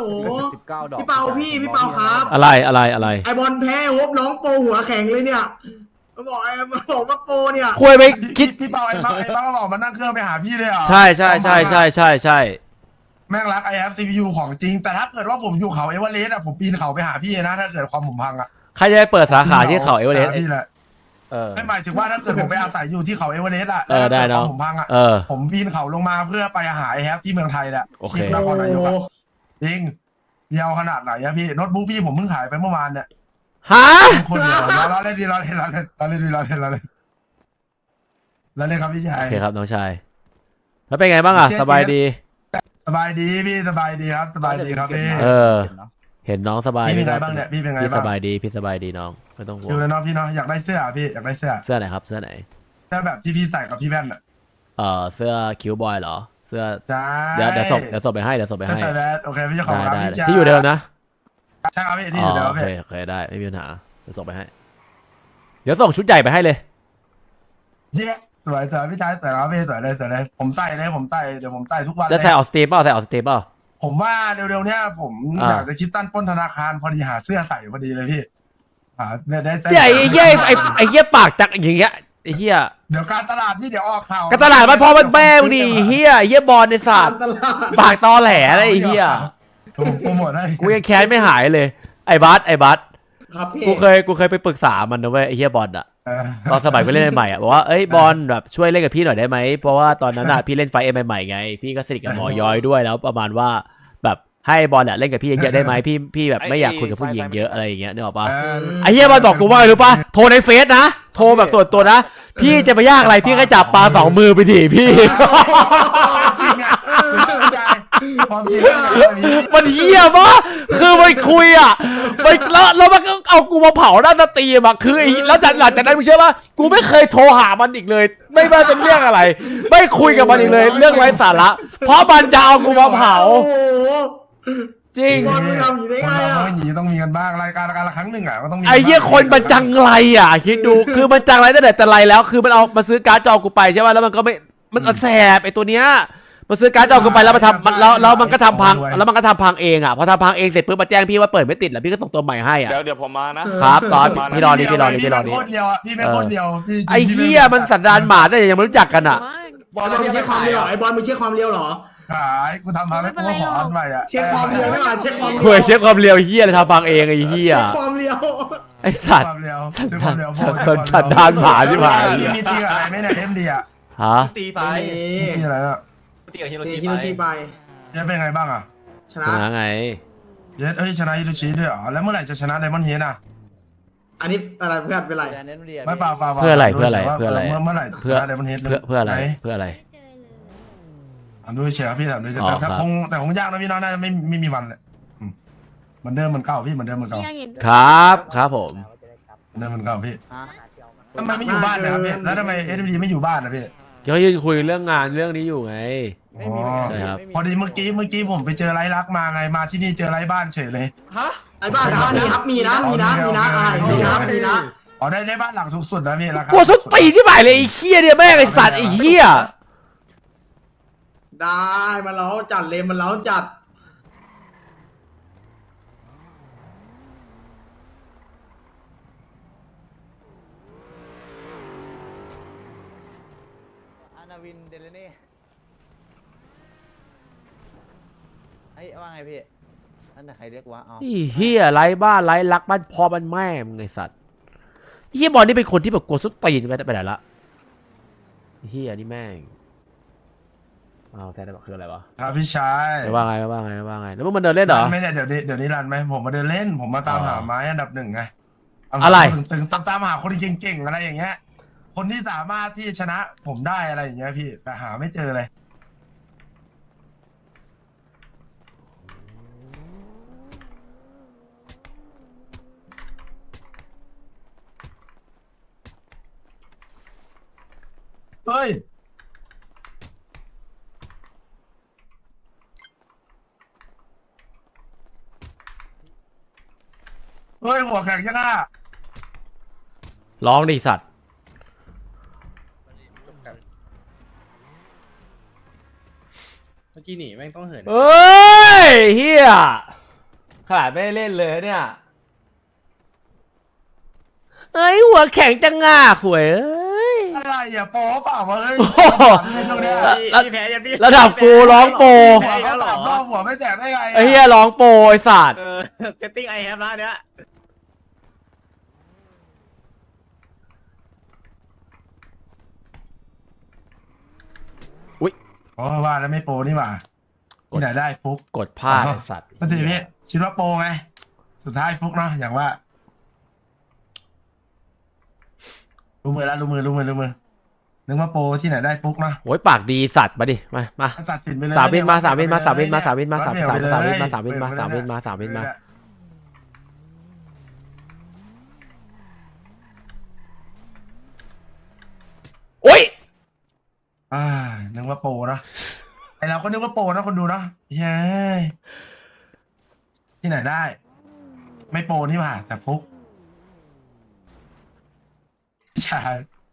โอ้โหสิบเก้าดอกพี่เปาพี่พี่เปาครับ อะไรอะไรอะไรไอบอลแพ้ฮบน้องโปหัวแข็งเลยเนี่ยมันบอกไอ้มันบอกว่าโปเนี่ยคุยไปคิพี่ดพี่เปาไอ้บ้าไอ้บ้าก็บอกมานั่งเครื่องไปหาพี่เลยเหรอใช่ใช่ใช่ใช่ใช่ใช่แม่งรักไอแอฟซีพียูของจริง แต่ถ้าเกิดว่าผมอยู่เขาเอเวอเรสต์อะผมปีนเขาไปหาพี่นะ ถ้าเกิดความผมพังอะใครจะไปเปิดสาขาที่เขาเอเวอเรสต์หาพี่แหละเออ ไม่หมายถึงว่าถ้าเกิดผมไปอาศัยอยู่ที่เขาเอเวอเรสต์อะเออได้แล้วเนอะถ้ากิความผมพังอะเออ ผมปีนเขาลงมาเพื่อไปหาไอแอฟที่เมืองไทยแหละโอเค ที่นครนายกอะ จริงเดียวขนาดไหนอะพี่โน้ตบุ๊กพี่ผมเพิ่งขายไปเมื่อวานเนี่ยฮะคนเดียวรอรอเล่นดีรอเล่นรอเล่นรอเล่นดีรอเล่นรอเล่นรอเล่นครับพี่ชาโอยเคครับน้องชายแล้วเป็นไงบ้างอะเชี่ยสบายดี สบายดีพี่สบายดีครับ สบายดีครับพี่เออ เห็นน้องสบายพี่เป็นดีไงครับบ้างเนี่ยพี่เป็นไงพี่สบ้างบายดีพี่สบายดีน้องไม่ต้องห่วชิงวแล้วเนาะพี่เนาะอยากได้เสื้อพี่อยากได้เสื้อเสื้อไหนครับเสื้อไหนเสื้อแบบที่พี่ใส่กับพี่แว่นอะเออเสื้อคิวบอยเหรอ เสื้อใช่เดี๋ยวเดี๋ยวส่งเดี๋ยวส่งไปให้เดี๋ยวส่งไปไม่ให้ใส่แว่นโอเคพี่จะขอบได้คุณครับได้พี่ชายได้ที่อยู่เดิมนะใช่ครับพี่ที่อ๋ออยู่เดิมโอเคพี่โอเคได้ไม่มีปัญหาเดี๋ยวส่งไปให้ เดี๋ยวส่งชุดใหญ่ไปให้เลย เย้สวยสวยพี่ชายสวยแล้วพี่สวยเลยสวยเลยผมใส่เลยผมใส่เดี๋ยวผมใส่ทุกวันเลจะใส่ยออกสตรีมเปล่าใส่ออกสตรีมเปล่า ผมว่าเร็วๆเนี้ยผมอ่า อยากจะคิดตั้นปล้นธนาคารพอดีหาเสื้อใส่พอดีเลยพี่หาเนี่ยได้เสื้อเดี๋ยวไอ้เหี้ยไอ้ไอ้เหี้ยปากจักอย่างเงี้ยไอ้เหี้ยเดี๋ยวการตลาดพี่เดี๋ยวออกข่าวกระตลาดมันพอมันแม่มึงดิไอ้เหี้ยไอ้เหี้ยบอลในศาสตร์ตลาดปากตอแหลอะไรไอ้เหี้ยผมโปรโมทให้กูยังแค้นไม่หายเลย ไอ้บัสไอ้บัสครับพี่กูเคยกูเคยไปปรึกษามันนะเว้ยไอ้เหี้ยบอลอะเออตอนสมัยกูเล่นใหม่ๆอะบอกว่าเอ้ยบอลแบบช่วยเล่นกับพี่หน่อยได้ไหมเพราะว่าตอนนั้นอะพี่เล่นไฟเอ็มใหม่ๆไง พี่ก็สนิทกับหมอย้อยด้วยแล้วประมาณว่าแบบ ให้บอลอะเล่นกับพี่เยอะๆได้ไหมพี่พี่แบบไม่อยากคุยกับผู้หญิงเยอะอะไรอย่างเงี้ยนึกออกปะเออไอ้เหี้ยบอลบอกกูว่าไงรู้ปะโทรในเฟซนะโทรแบบส่วนตัวนะพี่จะไปยากอะไรพี่ก็จับปลาสองมือไปดิพี่จริงอะความจริงอะมันเหี้ยปะคือมันคุยอะมันแล้วแล้วมันก็เอากูมาเผาหน้าสตรีมอะคือไอ้แล้วจากหลังจากนั้นมึงเชื่อปะกูไม่เคยโทรหามันอีกเลย ไม่ว่าเป็นเรื่องอะไร ไม่คุยกับมันอีกเลย เรื่องไร้สาระ เพราะมันจะเอากูมาเผา โอ้โห จริง บอลมึงทำอย่างนี้ได้ไงคนเราอะต้องหนีต้องมีกันบ้างรายการรายการละครั้งหนึ่งอะก็ต้องมีไอ้เหี้ยคนมันจังไรอะ คิดดู คือมันจังไรตั้งแต่แต่ไรแล้ว คือมันเอามาซื้อการ์ดจอกูไปใช่ป่ะแล้วมันก็ไม่มันมันแสบไอ้ตัวเนี้ยมันซื้อการ์ดจอกูไปแล้วมันทำมันแล้วแล้วมันก็ทำพังแล้วมันก็ทำพังเองอะพอทำพังเองเสร็จปุ๊บมาแจ้งพี่ว่าเปิดไม่ติดแล้วพี่ก็ส่งตัวใหม่ให้อะ เดี๋ยวเดี๋ยวผมมานะ ครับตอนพี่รอนี่พี่รอนี่พี่รอนี่โคตรเดียวอะพี่ไม่โคตรเดียวพี่ไอ้เหี้ยมันสันดานหมาแต่ยังไม่รู้จักกันอะ บอลมึงเช็คความเร็วเหรอไอบอลมึงเช็คความเร็วเหรอ ขายกูทำพังแล้วกูก็ขออันใหม่อะเช็คความเร็วไม่มาเช็คความคุยเช็คความเร็วเหี้ยเลยทำพังเองไอ้เหี้ยเช็คความเร็วไอ้สัตว์ความเร็วสันเช็คความเร็วสันสันสันดานหมาใช่ไหมพี่มีตีกับอะไรไหมเนี่ยเอ็มดีอะฮะตีไปไปมีอะไรอะตีกับฮิโรตีชิฮิโรชิไปไปเจ๊เป็นไงบ้างอะชชนะนะไงเจ๊เอ้ยชนะฮิโรชิด้วยเหรอแล้วเมื่อไหร่จะชนะไดมอนด์เฮดอะอันนี้อะไรเพื่อนเป็นไรไม่เปล่าเปล่าเพื่ออะไรเพื่ออะไรว่าเพื่ออะไรเมื่อเมื่อไหร่เพื่อชนะไดมอนด์เฮดเพื่อเพื่ออะไรเพื่ออะไร ถามดูเฉยๆครับพี่ถามดูเฉยอ๋อๆแต่ครับคงแต่คงยากนะพี่น้องน่าจะไม่ไม่มีวันเลยอืมเหมือนเดิมเหมือนเก่าพี่เหมือนเดิมเหมือนเก่าครับครับผม เหมือนเดิมเหมือนเก่าพี่ทำไมไม่อยู่บ้านนะครับพี่แล้วทำไมเอ็มดีไม่อยู่บ้านนะพี่ก็ยืนคุยเรื่องงานเรื่องนี้อยู่ไงอ๋อใช่ครับ พอดีเมื่อกี้เมื่อกี้ผมไปเจอไร้รักมาไงมาที่นี่เจอไร้บ้านเฉยเลย ฮะ ไอ้บ้านครับมีครับมีนะมีนะมีนะอะไรมีนะมีนะ อ๋อได้ได้บ้านหลังสุดๆนะพี่ราคากูสุดตีนที่หมายเลยไอ้เหี้ยเนี่ยแม่งไอ้สัตว์ไอ้เหี้ย ได้มันเล้าจัดเลยมันเล้าจัด อานาวินเดลเน่ไอ้ยว่าไงพี่นั่นน่ะใครเรียกว่าเอาไอ้เหี้ยไร้บ้านไร้รักบ้านพอมันแม่มึงไอ้สัตว์ไอ้เหี้ยบอลนี่เป็นคนที่แบบกลัวสุดตีนไปไปไหนละไอ้เหี้ยนี่แม่ง อ้าวแต่ได้บอกคืออะไรวะครับพี่ชายไม่ว่าไงไม่ว่าไงไม่ว่าไงแล้วมึงมันเดินเล่นเหรอ รันไหม่เนี่ยเดี๋ยวนี้เดี๋ยวนี้รันไหมผมมาเดินเล่น ผมมาตามอ๋อหาไม้อันดับหนึ่งไงอะไร ตึงตึงตามตามหาคนเก่งๆอะไรอย่างเงี้ย คนที่สามารถที่จะชนะผมได้อะไรอย่างเงี้ยพี่ แต่หาไม่เจอเลย เฮ้ย ฮ้ยหัวแข็งยังอะร้องดิสัตว์ เมื่อกี้หนีแม่งต้องเหิน เอ้ยเหี้ยขนาดไม่ได้เล่นเลยเนี่ยเอ้ยหัวแข็งจังง่าขวยเอ้ย อะไรอะโป๊เปล่าวะเฮ้ยโอ้โหในตรงเนี้ยแล้วพี่แพ้ยังพี่ระดับกูร้องโปร หัวเขาตัดรอบหัวไม่แตกได้ไงอะไอ้เฮียร้องโปรไอ้สัตว์เออเซตติ้งไอแฮมนะเนี้ย โอ้ว่าแล้วไม่โปรนี่หว่าที่ไหนได้ฟุกกดพลาดไอ้สัตว์ปกติพี่คิดว่าโปรไง สุดท้ายฟุกเนาะอย่างว่ารู้มือแล้วรู้มือรู้มือรู้มือนึกว่าโปรที่ไหนได้ฟุกเนาะโอ้ยปากดีสัตว์มาดิมามาตัดสินไปเลยสามวินมาเยสามวินมาสามวินมาสามวินมาสามเอสามไปเลยสามวินมาสามวินมาสามวินมาเอสามวินมาสามวินมา โอ้ย อ่า นึกว่าโปรเนาะไอเราก็นึกว่าโปรนะคนดูเนาะเย้ยที่ไหนได้ ไม่โปรนี่หว่าแต่ฟุกใช่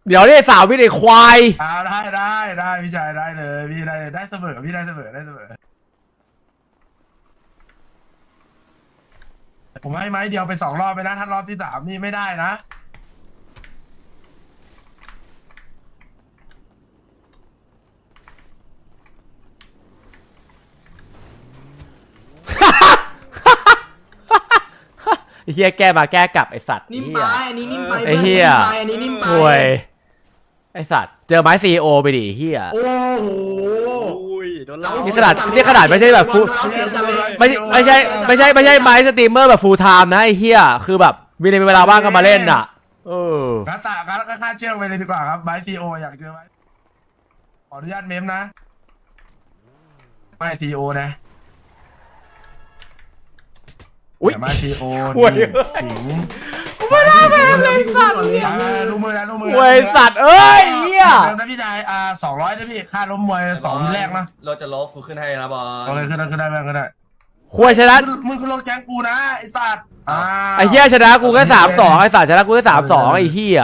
เดี๋ยวนี่สาววินไอ้ควาย อ่าได้ได้ได้พี่ชายได้เลย พี่ได้ได้เสมอพี่ได้เสมอได้เสมอผมให้ไม้เดียวไปสองรอบไปนะถ้ารอบที่สามนี่ไม่ได้นะ ไอ้เฮียแก้มาแก้กลับไอ้สัตว์นิ่มเหี้ไปยอันนี้นิ่มไปไอ้เหี้ยนิ่มไปอันนี้นิ่มไปห่วยไอ้สัตว์เจอไม้ซีโอไปดิเฮียโอ้โหอุ้ยโดนเรานี่ขนาดนี่ขนาดไม่ใช่แบบฟูเราเสียจังเลยไม่ไม่ใช่ไม่ใช่ไม่ใช่ไม้สตรีมเมอร์แบบฟูลไทม์นะไอ้เฮียคือแบบมีในเวลาว่างก็มาเล่นน่ะเอองั้นตางั้นก็ค่าเชื่อมไปเลยดีกว่าครับไบทีโออยากเจอไหมขออนุญาตเมมนะ ไม่ทีโอนะ อุ๊ย แต่ไม่ทีโอห่วยสิงไม่ได้ไม่ได้พี่ก่อนเลยอ่าดูมือนะดูมือนะห่วยสัตว์เอ้ยเฮียเดิมนะพี่ชายอ่าสองร้อยนะพี่ค่าล้มมวยสองวินแรกนะรถจะลบกูขึ้นให้นะบอลโอเคขึ้นได้ขึ้นได้บ้างก็ได้ควายชนะมึงมึงคือรถแก๊งกูนะไอ้สัตว์อ่าไอ้เฮียชนะกูแค่สามสองไอ้สัตว์ชนะกูแค่สามสองไอ้เฮีย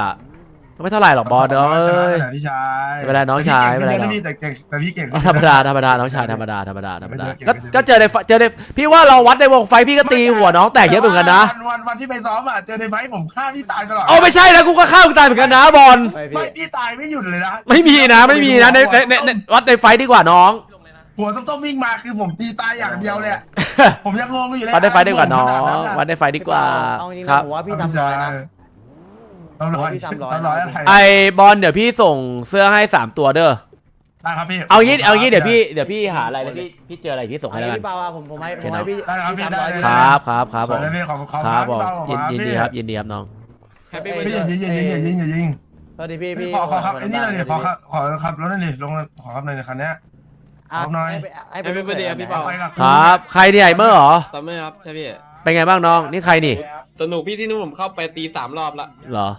ไม่เท่าไหร่หรอกบอลเอ้ชนะยไปไหนพี่ชายไม่เป็นไรน้องชายไม่เป็นไรหรอกแต่พี่เก่งขึ้นเยนะพี่แต่เก่งแต่พี่เก่งก็ธรรมดาธรรมดาน้องชายธรรมดาธรรมดาธรรมดาไม่เยอะเก็บก็ไม่เยอะก็เจอในไฟเจอในพี่ว่าเราวัดในวงไฟพี่ก็ตีหัวน้องแตกเยอะเหมือนกันนะวันวันวันที่ไปซ้อมอะเจอในไฟท์ผมฆ่าพี่ตายตลอดเอาไม่ใช่นะกูก็ฆ่ามึงตายเหมือนกันนะบอลไปไม่พี่พี่ตายไม่หยุดเลยนะไม่มีนะไม่มีนะในในในในวัดในไฟดีกว่าน้องหัวต้องต้องวิ่งมาคือผมตีตายอย่างเดียวเลยอะผมยังงงอยู่เลยวัดในไฟดีกว่าน้องขนาดะวัดในไฟดีกว่าเอาจริงครันะบผมว่าพี่ทำน้อยนะ ทำร้อยพี่ทำร้อยทำร้อยอะไรไอบอลเดี๋ยวพี่ส่งเสื้อให้สามตัวเด้อ ได้ครับพี่เอางี้เอางี้เดี๋ยวพี่เดี๋ยวพี่หาอะไรแล้วพี่พี่เจออะไรพี่ส่งเอาให้แล้วกัน พี่เปาอะผมผมให้ผมให้พี่ได้ครับพี่ทำได้ร้อยเลยพี่ครับครับครับสผวยมเลยพี่ขอบคุณครับครับผมพี่ยินเปายินดีครับยินดีครับน้องพี่ยิงยิงยิงยิงยิงยิงยิงสวัสดีพี่พี่พี่ขอขอครับไอ้นี่หน่อยดิขอคครับขอครับรถหน่อยดิลงขอครับหน่อยดิคันเนี้ยรับหน่อย ให้ไปให้เป็นประเดี๋ยวพี่เปาไปกับครับ ใครเนี่ยไอเมอร์เหรอ ซัมเมอร์ครับใช่พี่เป็นไงบ้างน้อง นี่ใครนี่สนุกพี่ที่นู่นผมเข้าไปตีสามรอบละเหรอ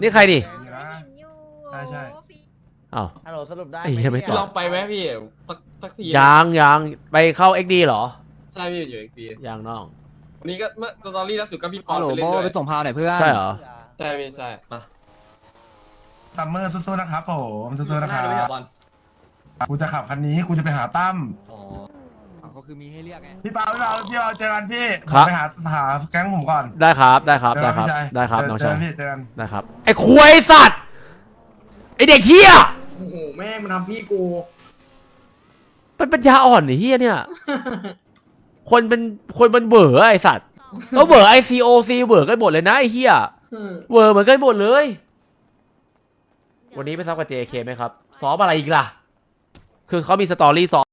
นี่ใครนี่ใช่ใช่ อ้าว ฮัลโหลสรุปได้ไอ้เหี้ยไม่ตลบองไปไหมพี่สักสักทียังยังไปเข้า XD เหรอใช่พี่อยู่อีกทียังน้อง วันนี้ก็เมื่อสตอรี่ล่าสุดก็พี่ปอฮัลโหลไปเล่โบนด้วยไปส่งพาวหน่อยเพื่อนใช่เหรอ ใช่พี่ใช่มาซัมเมอร์สู้ๆนะครับผมสู้ๆนะครับบอลกูจะขับคันนี้กูจะไปหาตั้มอ๋อก็ คือมีให้เรียกไง พี่เปาพี่เปาพี่เปาเจอกันพี่ครับไปหาหาแก๊งผมก่อนได้ครับได้ครับได้ครับเจอกันพี่ชายได้ครับเจน้องเจอชายกันพี่เจอกันได้ครับไอ้ควยสัตว์ไอ้เด็กเฮียโอ้โหแม่งมันทำพี่กู มันปัญญาอ่อนไอ้เฮียเนี่ย คนเป็นคนมันเบื่อไอ้สัตว์ก็เบื่อไอซีโอซีเบื่อกันหมดเลยนะไอ้เฮียอืมเบื่อเหมือนกันหมดเลย วันนี้ไปซ้อมกับ JK ไหมครับซ้อมอะไรอีกล่ะ คือเขามีสตอรี่ซ้อม